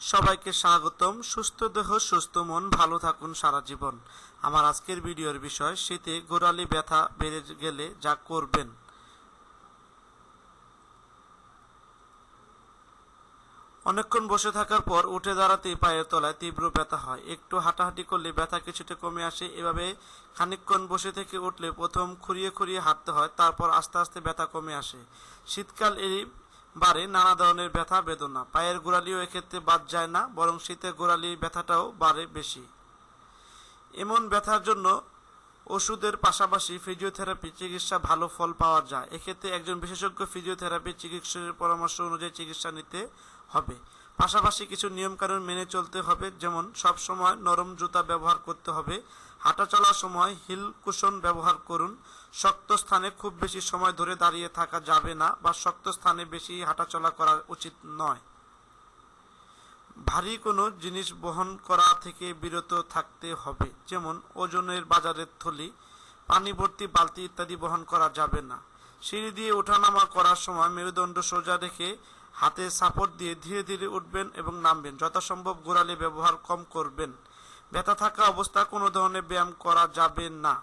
সবাইকে স্বাগতম। সুস্থ দেহ, সুস্থ মন, ভালো থাকুন সারা জীবন। আমার আজকের ভিডিওর বিষয়, শীতে গোড়ালি ব্যথা বেড়ে গেলে যা করবেন। অনেকক্ষণ বসে থাকার পর উঠে দাঁড়াতেই পায়ের তলায় তীব্র ব্যথা হয়। একটু হাঁটাহাঁটি করলে ব্যথা কিছুটা কমে আসে। এভাবে খানিকক্ষণ বসে থেকে উঠলে প্রথম খুঁড়িয়ে খুঁড়িয়ে হাঁটতে হয়, তারপর আস্তে আস্তে ব্যথা কমে আসে। শীতকাল এই বারে নানা ধরনের ব্যথা, বেদনা। পায়ের গোড়ালিও এক্ষেত্রে বাদ যায় না, বরং শীতের গোড়ালির ব্যথাটাও বাড়ে বেশি। এমন ব্যথার জন্য ওষুধের পাশাপাশি ফিজিওথেরাপি চিকিৎসা ভালো ফল পাওয়া যায়। এক্ষেত্রে একজন বিশেষজ্ঞ ফিজিওথেরাপি চিকিৎসকের পরামর্শ অনুযায়ী চিকিৎসা নিতে হবে। পাশাপাশি কিছু নিয়মকানুন মেনে চলতে হবে, যেমন সব সময় নরম জুতা ব্যবহার করতে হবে, হাঁটা চলার সময় হিল কুশন ব্যবহার করুন, শক্ত স্থানে খুব বেশি সময় ধরে দাঁড়িয়ে থাকা যাবে না বা শক্ত স্থানে বেশি হাঁটাচলা করা উচিত নয়। ভারী কোনো জিনিস বহন করা থেকে বিরত থাকতে হবে, যেমন ওজনের বাজারের থলি পানি ভর্তি বালতি ইত্যাদি বহন করা যাবে না। সিঁড়ি দিয়ে ওঠানামা করার সময় মেরুদণ্ড সোজা রেখে হাতে সাপোর্ট দিয়ে ধীরে ধীরে উঠবেন এবং নামবেন। যথাসম্ভব গোড়ালি ব্যবহার কম করবেন। ব্যথা থাকা অবস্থা কোনো ধরনের ব্যায়াম করা যাবে না।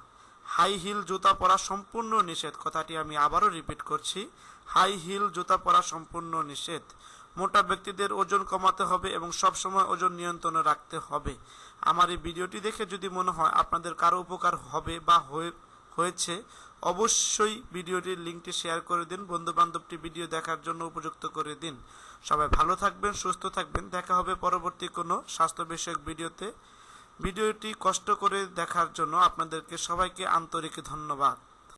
হাই হিল জুতা পরা সম্পূর্ণ নিষেধ। কথাটি আমি আবারও রিপিট করছি। হাই হিল জুতা পরা সম্পূর্ণ নিষেধ। মোটা ব্যক্তিদের ওজন কমাতে হবে এবং সব সময় ওজন নিয়ন্ত্রণে রাখতে হবে। আমার এই ভিডিওটি দেখে যদি মনে হয় আপনাদের কারও উপকার হবে বা হয়ে হয়েছে অবশ্যই ভিডিওটির লিঙ্কটি শেয়ার করে দিন বন্ধু বান্ধবটি ভিডিও দেখার জন্য উপযুক্ত করে দিন। সবাই ভালো থাকবেন, সুস্থ থাকবেন। দেখা হবে পরবর্তী কোনো স্বাস্থ্য বিষয়ক ভিডিওতে। ভিডিওটি কষ্ট করে দেখার জন্য আপনাদেরকে সবাইকে আন্তরিক ধন্যবাদ।